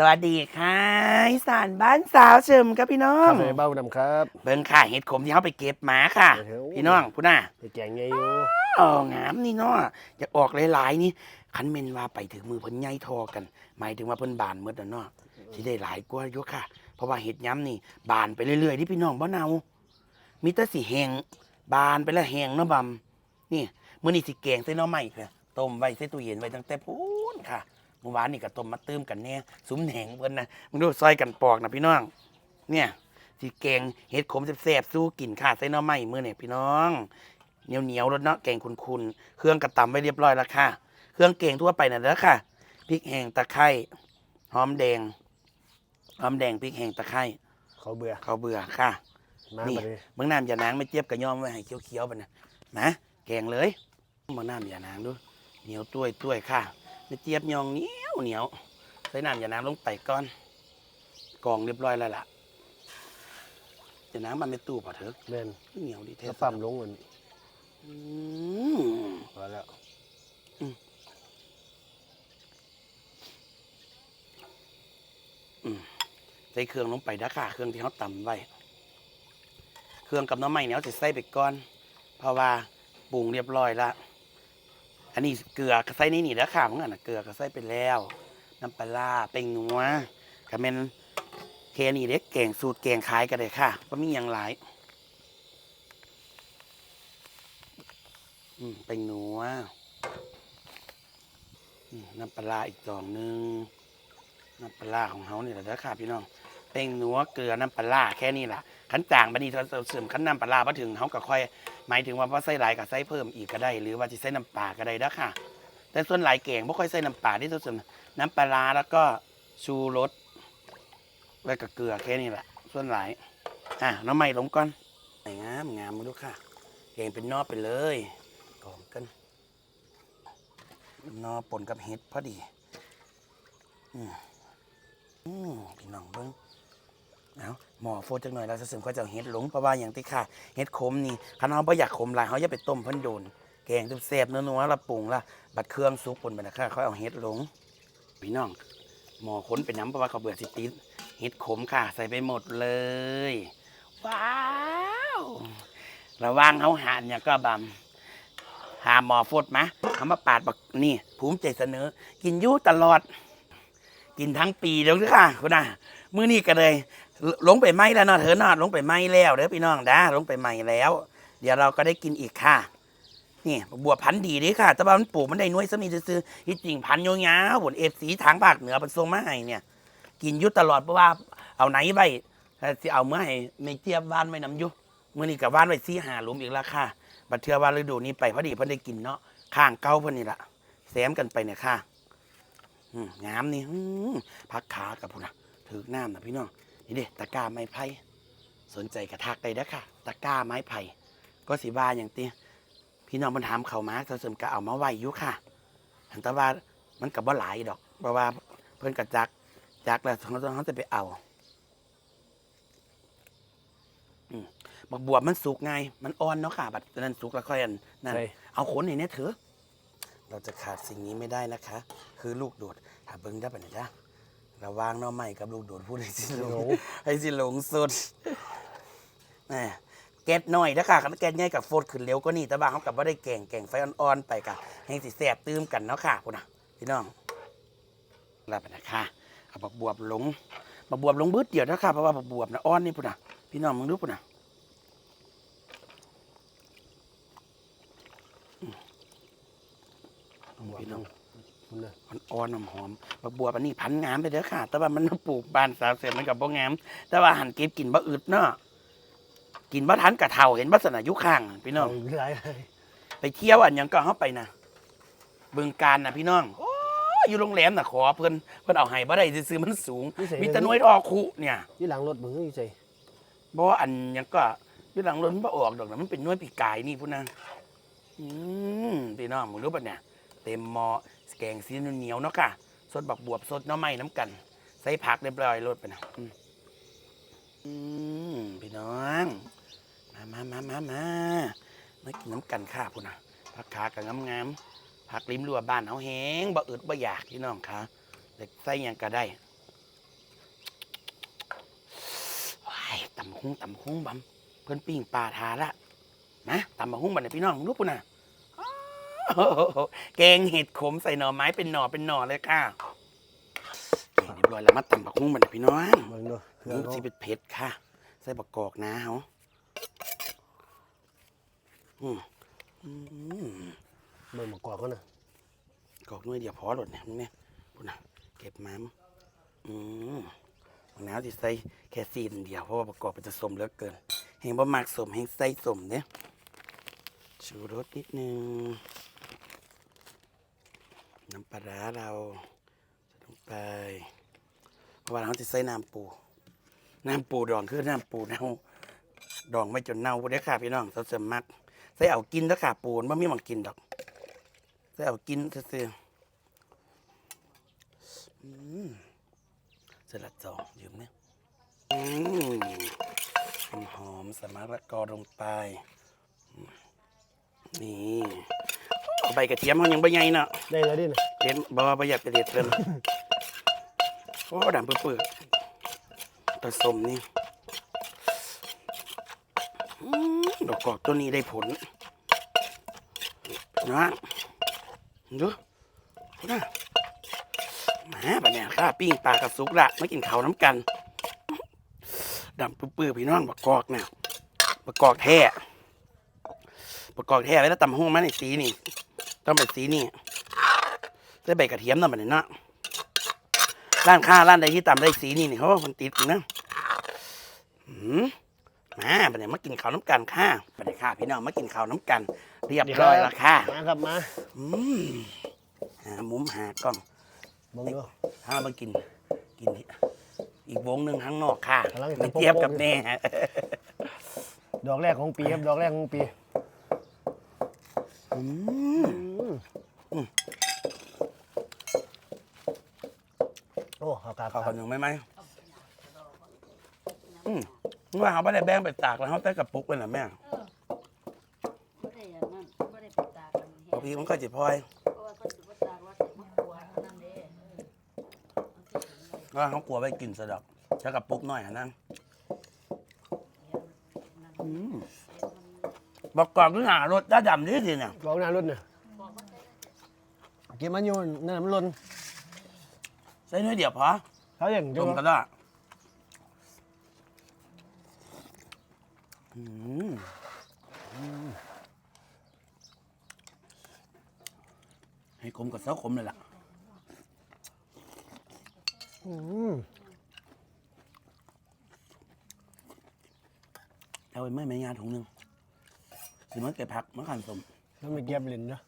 สวัสดีค่ะอีสานบ้านสาวเชิมครับพี่น้อคง รับเลยเบ้าดำครับ เบิ่งค่ะเห็ดขมที่เขาไปเก็บมาค่ะโอ้โหพี่น้องพูดน่ะไปแกงไงอยู่อ๋องามนี่เนาะอยากออกหลายๆนี่คันเมนว่าไปถึงมือเพิ่นใหญ่ทอกัน หมายถึงว่าเพิ่นบานหมดแล้วเนาะสิได้หลายกว่าอยู่ค่ะ เพราะว่าเห็ดย้ำนี่ บานไปเรื่อยๆที่พี่น้องบ่เนามีแต่สิแหงบานไปแล้วแหงเนาะบำนี่มื้อนี้สิแกงใส่หน่อไม้ค่ะต้มไว้ใส่ตู้เย็นไว้ตั้งแต่พูนค่ะ เมื่อวานนี่ก็ต้มมาตื้มกันแน่สุมแหงเพิ่นนะมึงดูซอยกันปอกนะพี่น้อง เนี่ยสิแกงเห็ดขมแซ่บๆสู้กินค่ะใส่หน่อไม้มื้อนี่พี่น้องเหนียวเหนียวๆรสเนาะแกงคุณๆเครื่องกระตำไว้เรียบร้อยแล้วค่ะ เครื่องเกงทั่วไปนั่นแหละค่ะพริกแห้งตะไคร้หอมแดงหอมแดงพริกแห้งตะไคร้เขาเบื่อข้าวเบื่อค่ะมานี่บัดนี้เมืองน้ำอย่านางไม่เจี๊ยบกระย่อมไว้ให้เคี้ยวๆไปนะนะแกงเลยเมืองน้ำอย่านางดูเหนียวตุ้ยตุ้ยค่ะ ไม่เจี๊ยบยองเหนียวเหนียวใส่น้ำอย่านางลงไปก่อนกรองเรียบร้อยแล้วล่ะอย่านางมันไม่ตู้พอเถอะแม่นเหนียวดีเทถ้าปั๊มลงมันอืมพอแล้วใส่เครื่องลงไปด้ะค่ะ เครื่องที่เขาตำไว้ เครื่องกับน้ำมันเนี่ยเขาจะใส่ไปก่อน เพราะว่าปรุงเรียบร้อยละ อันนี้เกลือก็ใส่ในนี่แล้วค่ะมึงอะนะเกลือก็ใส่ไปแล้ว น้ำปลาเป็นนัวก็เป็นเคนี่เด็กแกงสูตรแกงขายกันเลยค่ะว่ามีอย่างหลายอืมเป็นนัวน้ำปลาอีกจองหนึงน้ำปลาของเขาเนี่ยแหละเด้อค่ะพี่น้อง เป้งนัวเกลือน้ำปลาร้าแค่นี้ล่ะขั้นจางบันนี้เราเสริมขั้นน้ำปลาร้าพอถึงเขาก็ค่อย หมายถึงว่าพอใส่หลายก็ใส่เพิ่มอีกก็ได้ หรือว่าจะใส่น้ำปลาก็ได้เด้ค่ะ แต่ส่วนหลายแกงไม่ค่อยใส่น้ำปลาที่เราเสริมน้ำปลาร้าแล้วก็ชูรสไว้กับเกลือแค่นี้แหละ ส่วนหลายอะน้ำใหม่ลงก่อนงามงามมาดูค่ะแกงเป็นนอไปเลยกองกันนอปนกับเห็ดพอดี อืมอืมพี่น้องเบิ้ง เอาหมอโฟดจังหน่อยเราจะเสริมข้าจ้าเฮ็ดหลงเพราะว่าอย่างที่ค่ะเฮ็ดขมนี่คันเราบ่อยากขมหลายเขาอย่าไปต้มเพิ่นโดนแกงแซ่บๆนัวๆละปรุงละบัดเครื่องซุปปนไปนะค่ะเขาเอาเฮ็ดหลงพี่น้องหมอค้นไปน้ำเพราะว่าเขาเบื่อสิติดเฮ็ดขมค่ะ ใส่ไปหมดเลย ว้าวระวังเขาหานเนี่ยก็บำหาหมอฟดมาเขามาปาดบักนี่ ภูมิใจเสนอ กินยู่ตลอด กินทั้งปีแล้วค่ะคุณน่ะ มื้อนี้ก็เลยลลงไปไหมแล้วเนาะเธอเนาะลงไปไหมแล้วเด้อพี่น้องด้าลงไปไหมแล้ว เดี๋ยวเราก็ได้กินอีกค่ะ นี่บัวพันธุ์ดีเด้ค่ะ แต่ว่ามันปลูกมันได้หน้อยซะมีซื้อที่จริงพันธุ์ยาวๆผลเอฟสีทางภาคเหนือเป็นทรงมาให้เนี่ย กินยุตลอดเพราะว่าเอาไหนไว้สิเอาเมื่อให้ไม่เทียบบ้านไว้น้ำยุมื้อนี้กับบ้านไว้ซีหาหลุมอีกแล้วค่ะบัดเทือว่าฤดูนี้ไปพอดีเพิ่นได้กินเนาะข้างเก้าเพิ่นนี่ละแซมกันไปเนี่ยค่ะงามนี่พักขากับพุ่นนะ ถือน้ำนะพี่น้องนี่เด้ตะกร้าไม้ไผ่สนใจกระทักได้เด้อค่ะ ตะกร้าไม้ไผ่ก็สิว่าอย่างตีพี่น้องมันถามเขามาเขาเสริมก็เอามาไว้อยู่ค่ะหันแต่ว่ามันกับว่าหลายดอกเพราะว่าเพิ่นกระจักจักแล้วเขาต้องเขาจะไปเอาอืมบักบวบมันสุกไง มันอ่อนเนาะค่ะ บัดนั้นสุกแล้วค่อยอันนั่นใช่เอาขนเห็นเนี่ยเถอะ เราจะขาดสิ่งนี้ไม่ได้นะคะ คือลูกโดดหาเบิ้งได้ปะเนี่ยจ้ะ ระหวางหน้อใหม่กับลูกโดดพูดให้สิหลงให้สิหลงสุดแหมแก๊สน้อยนะค่ะคันแก๊สใหญ่กับโฟดขึ้นเร็วก็นี่แต่ว่าเขากับว่าได้แก่งแก่งไฟอ่อนๆไปกะให้สิแสบตื้มกันเนาะค่ะพุ่นนะพี่น้องรับไปนะคะเอาบักบวบหลงบักบวบหลงบืดเดียวนะค่ะเพราะว่าบักบวบนะอ่อนนี่พุ่นนะพี่น้องมึงดูพุ่นนะบวกพี่น้องมั นน่ะมันอ่อนหอมๆบักบัวปันนี้พันงามไปเด้อค่ะ แต่ว่ามันปลูกบานสาวเสร็จมันกับบ่งาม แต่ว่าหันเก็บกินบ่อึดเนาะกินบ่ทันกะเท่าเห็นบ่สนะอยุข้างพี่น้องเอาอีกหลายเลยไปเที่ยวอันหยังก็เฮาไปนะบึงการนะพี่น้องโอ้ยอยู่โรงแรมน่ะขอเพิ่นเพิ่นเอาให้บ่ได้ซื้อๆมันสูงนี่ใส่มีแต่หน่วยทอคุเนี่ยยี่หลังรถมึงอยู่ใจบ่ว่าอันหยังก็อยู่หลังรถมันบ่ออกดอกนะมันเป็นหน่วยปีกายนี่พุ่นนะอืมพี่น้องมึงรู้ปะเนี่ยเต็มหม้อ แกงสีเหนียวเนาะค่ะสดบักบวบสดเนาะไม้น้ำกัน ใส่ผักเรียบร้อยรดไปนะอืมพี่น้อง มามามามามามากินน้ำกันค่ะพุ่นะผักขากับงามงามผักริมรัวบ้านเอาแห้งบ่อึดบ่อยากพี่น้องค่ะเด็ใส่ยังก็ได้ตำหุ้งตำหุ้งบำเพิ่นปิ้งปลาทาละนะตำมาคุ้งบันในพี่น้องรู้ปุ่นน่ะ อ้าวแกงเห็ดขมใส่หน่อไม้เป็นหน่อเป็นหน่อเลยค่ะนี่เรียบร้อยแล้วมาตำบักหุ้งบันพี่น้องเบิ่งดูเครื่อนี่เขาสิเป็นเผ็ดค่ะ ใส่บักกอกนะเฮาอืมอืมเบิ่งมากอกกันนะกอกน้อยเดียวพอหลดเนี่ยมึงเนี่ยปุ่นน่ะเก็บมามอืมมะนาวที่ใส่แค่ซีนเดียวเพราะว่าประกอบเป็นจะสมเหลือเกินเฮงบ่มากสมเฮงใส่สมเนี่ยชูรสนิดนึง น้ำปลาร้าเราใส่ลงไปเพราะว่าเราจะใส่น้ำปู น้ำปูดองคือน้ำปูเน่าดองไม่จนเน่าเด้อค่ะพี่น้องเราเสริมมักใส่เอากินแล้วค่ะปูนว่มีหมังกินดอกใส่เอากินซื่อๆอืมสลัดจองยืมเนี่ยอืมหอมสมะรกอลงไป นี่เใบกระเทียมเขายังใบใหญ่เนาะได้แล้วดินะเด็ดบ่บ่อยากจะเด็ดเพิ่นโอ้ดำเปื่อยๆผสมนี่อืมดอกกอกตัวนี้ได้ผลนะดูพูดนะแหมาปะเนี่ยข้าปิ้งปลากระสุกละไม่กินข้าวน้ำกันดำเปื่อยๆพี่น้องบักกอกเนี่ยบักกอกแท้บักกอกแท้แล้วตำห้องมาในสีนี่ ต้องเป็นสีนี่ใส่ใบกระเทียมนั่นแบบนี้เนาะร้านค้าร้านใดที่ตำได้สีนี่นี่เขาว่ามันติดนะหืมมาบัดนี้มากินข้าวน้ำกันค่ะบัดนี้ค่ะพี่น้องมากินข้าวน้ำกัน เรียบร้อยแล้วค่ะมาครับมาอืมหามุมหากล้องเบิ่งดูถ้ามากินกินอีกวงหนึ่งข้างนอกค่ะกำลังจะไม่เทียบกับแม่ดอกแรกของปีครับดอกแรกของปีอืมอืมโอ้ เอากาข้าวคนหนึ่งไหมไหมอืมว่าเขาไม่ได้แบ่งไปตากแล้วเขาใส่กระปุกเลยนะแม่บ่ได้อย่างนั้นบ่ได้ไปตากกันพอพี่มันก็จะพลอยเพราะว่าเขาสิบ่ตากว่าสิบ่กลัวนั่นเด้เออว่าเขากลัวไปกินสะดอกใช้กระปุกหน่อยอะนั่นอืมบอกกรอกที่หารสด้าดำนี่สิเนี่ยกรอกหน้ารถเนี่ยเก็บมันอยู่นั่นนะมันหล่นใส่น้อยเดียวพอ เขาอย่างต้จะมว่าก็ได้อืมอืมให้ขมกับเส้าขมเลยล่ะ อืมเอาไปไม่ไม่งานถุงหนึ่งสิมันเก็บผักมันขันสมแล้วไม่เก็บเล่นนะ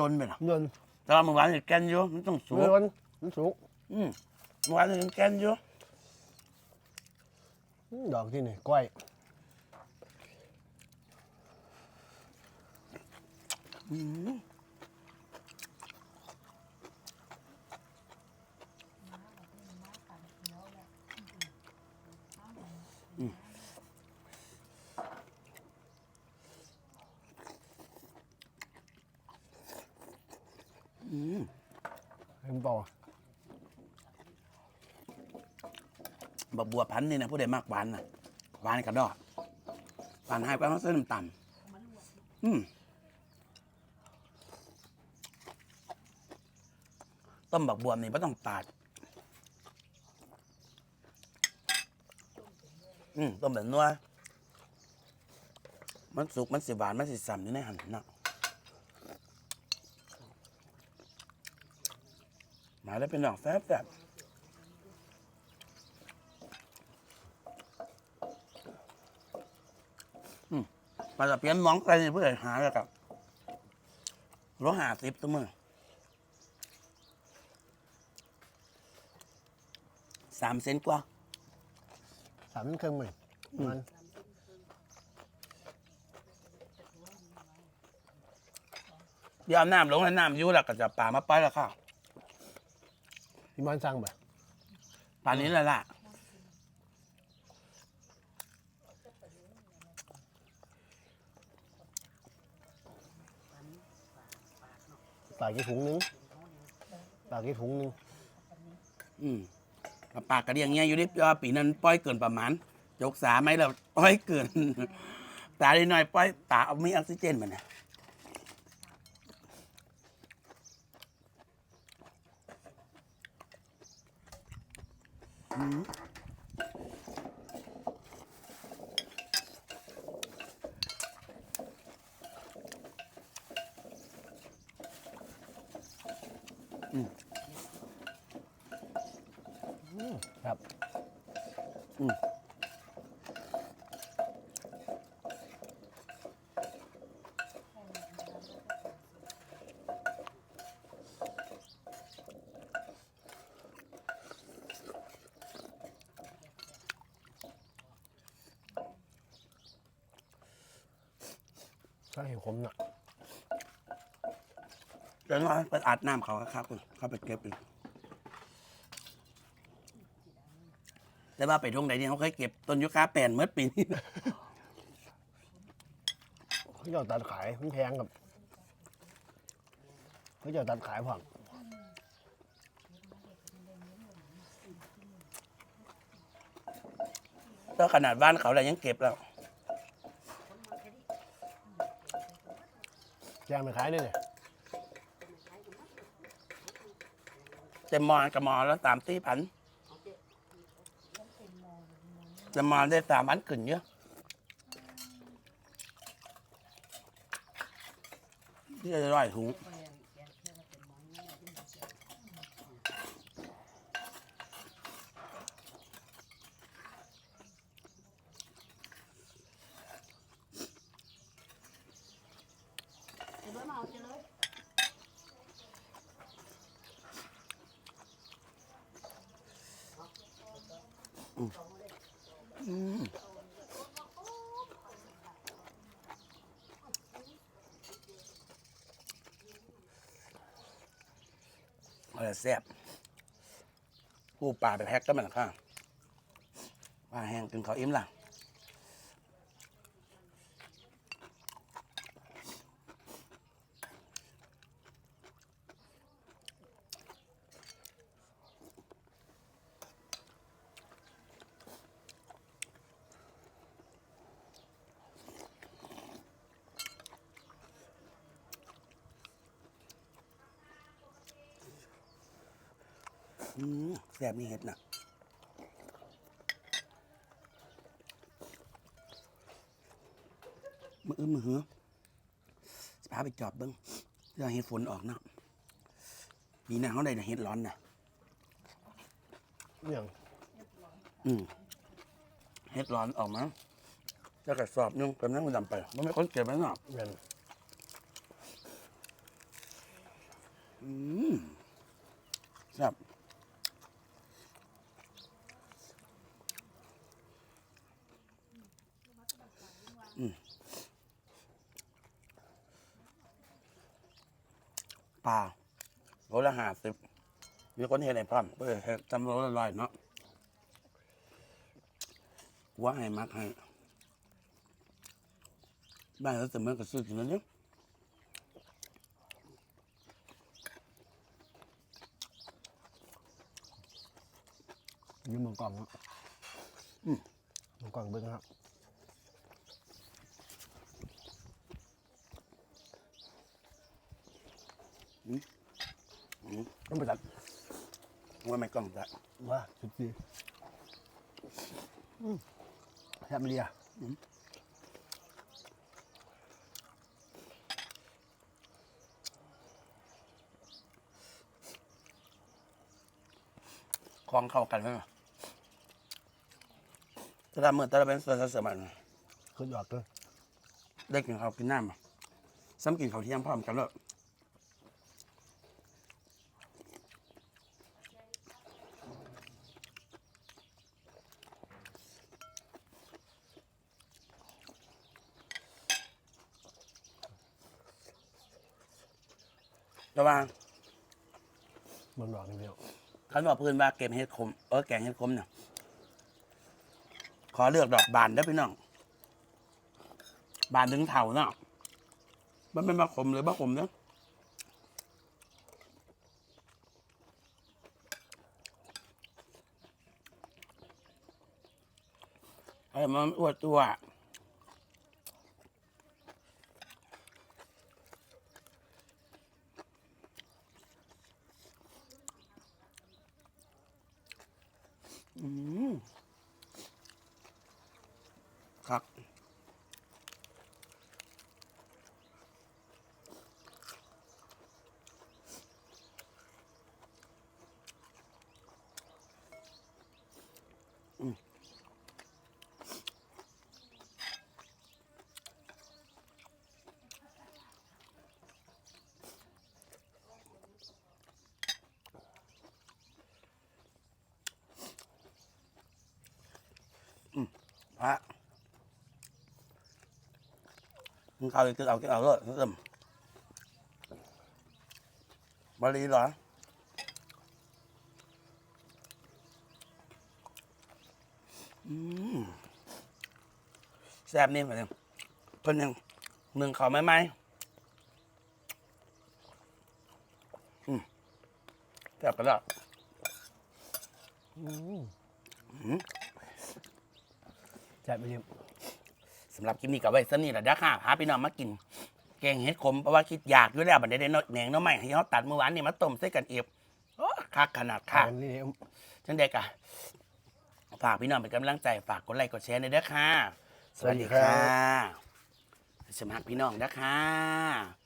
ล้นไปหรอหล่นแต่ว่าเมื่อวานเนี่ยแกนอยู่มันต้องสูมันงหล่นมันสูงอืมเมื่อวานเนี่ยแกนอยู่อืมดอกที่นี่ก้อยอืม อืมเห็นเปล่าบักบัวพันธุ์นี่นะผู้ใดมากหวานนะหวานกระดอกหวานให้ไปเขาเส้นต่ำอืมต้มบักบัวนี่ไม่ต้องปาด อืมต้มแบบนัวมันสุกมันสิหวาน มันสิสัมอยู่ในหันเนาะ มาได้เป็นดอกแซ่บแบบอืมมาจะเปลี่ยนหมองไปเพื่อหาแล้วกับรถหาสิบตัวมือสามเซนกว่าสามเครื่องมือมันเดี๋ยวเอาน้ำลงแล้วน้ำอยุ่แล้วก็จะป่ามาปล่อยแล้วค่ะ พี่มอนสั่งบ่ ป่านนี้แหละล่ะ ปากกี่ถุงหนึง ปากกี่ถุงหนึง อืมแลปากกระเดียงเงี้ยอยู่ดิเพราะว่าปีนั้นป้อยเกินประมาณยกสาไหมเราป้อยเกิน ตาได้หน่อยป้อยตาเอาไม่ออกซิเจนมันนะ ครับอืมใช่ขมน่ะ เดี๋ยวเราไปอาบน้ำเขาครับเข้าไปเก็บอีกแต่ว่าไปทงไหนเนี่ยเขาเคยเก็บต้นยูคาแปนเมื่อปีนี้เขาจะเอาตัดขายมันแพงกับเขาจะเอาตัดขายผ่อนก็ขนาดบ้านเขาแต่ยังเก็บแล้วแจงไปขายด้วยเนี่ย เต็มอนกับมอแล้วสามสี่พันเต็มอนได้สามพันขึ้นเยอะที่จะร้อยถุงอ อะไรแซ่บปูปลาไปแพ็กก็มันละค่ะปลาแห้งกินเขาอิ่มล่ะ อืมแซ่บนี่เห็ดนะมืออื้อมือหือสพาไปจอบเบิ้งเพื่อให้เห็ดฝนออกเนาะปีหน้าเขาได้แต่เห็ดร้อนนะเนี่ยงอืมเห็ดร้อนออกมาจะกระสอบนึงกำลังมันดำไปมันไม่คนเก็บไว้เนาะเงินอืมแซ่บ ลาโลละห้าสิบมีคนเห็นไอ้พร้อมเพื่อให้จำโลละร้อยเนาะว่าให้มักให้บ้านเราจะเหมือนกับซื้อกินแล้วเนี่ยยืมมังกรครับมังกรเบิ้งครับ ต้องไปตัดว่าไม่กล้องจะว่าสิบสี่แซ่บเรียคล้องเข้ากันไหมล่ะถ้าเมือนถ้าเป็นเสือเสือมันขึ้นยอดเลยได้กินข้าวกินน้ำซ้ำกินข้าวเที่ยงพร้อมกันแล้ว ระวังมันหบอกเดียวคันบอกเพื่อนว่าเก็บเห็ดคมเออแกงเห็ดคมเนี่ยขอเลือกดอกบานได้พี่น้องบานถึงเถาเนาะมันไม่มาะขมหรือบะขมเนาะไอ้มันอวดตัว ครับ มึงเอาอีกตึกเอาตึกเอาเลยเริ่มบาลีเหรออืมแซ่บนี่เหมือนกันเพิ่นยังหนึ่งเขาไหมไหมอืมแซ่บกันแล้วแซ่บไปเรียมสำหรับคลิปนี้กับไว้สนี่แหละเด้อค่ะพาพี่น้องมากิน แกงเห็ดขมเพราะว่าคิดอยากอยู่แล้วบัดนี้ได้เนาะแหนงเนาะไม่ให้เขาตัดเมื่อวานนี่มาต้มใส่กันเอฟโอ้คักขนาดขาค่ะนนี่เรียมจังเด็กอะฝากพี่น้องเป็นกำลังใจฝากกดไลค์กดแชร์ในอยเด้อค่ะ สวัสดีค่ะสมัครพี่น้องเด้อค่ะ